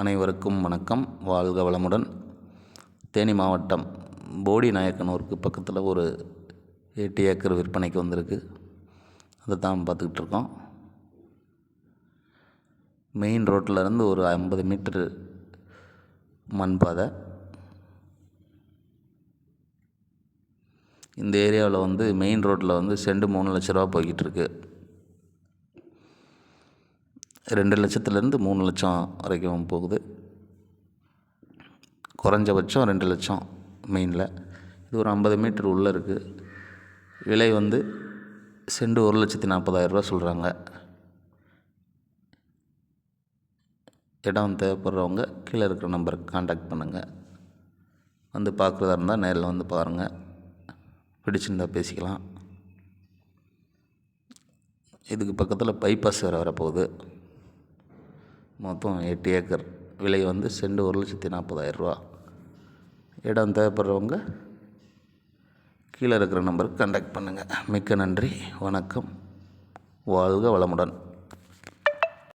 அனைவருக்கும் வணக்கம். வாழ்க வளமுடன். தேனி மாவட்டம் போடி நாயக்கனூருக்கு பக்கத்தில் ஒரு எட்டு ஏக்கர் விற்பனைக்கு வந்திருக்கு. அதை தான் பார்த்துக்கிட்டு இருக்கோம். மெயின் ரோட்டிலேருந்து ஒரு ஐம்பது மீட்டரு மண் பாதை. இந்த ஏரியாவில் வந்து மெயின் ரோட்டில் வந்து செண்டு மூணு லட்ச ரூபா போய்கிட்டு இருக்குது ரெண்டு லட்சத்துலேருந்து மூணு லட்சம் வரைக்கும் போகுது. குறைஞ்சபட்சம் ரெண்டு லட்சம் மெயினில் இது ஒரு ஐம்பது மீட்டர் உள்ளே இருக்குது விலை வந்து செண்டு ஒரு லட்சத்தி நாற்பதாயிரரூவா சொல்கிறாங்க இடம் தேவைப்படுறவங்க கீழே இருக்கிற நம்பருக்கு காண்டாக்ட் பண்ணுங்கள் வந்து பார்க்குறதா இருந்தால் நேரில் வந்து பாருங்கள் பிடிச்சிருந்தா பேசிக்கலாம். இதுக்கு பக்கத்தில் பைபாஸ் வேறு வரப்போகுது. மொத்தம் எட்டு ஏக்கர். விலை வந்து செண்டு ஒரு லட்சத்தி நாற்பதாயிரரூவா இடம் தேவைப்படுறவங்க கீழே இருக்கிற நம்பருக்கு கண்டக்ட் பண்ணுங்கள் மிக்க நன்றி. வணக்கம். வாழ்க வளமுடன்.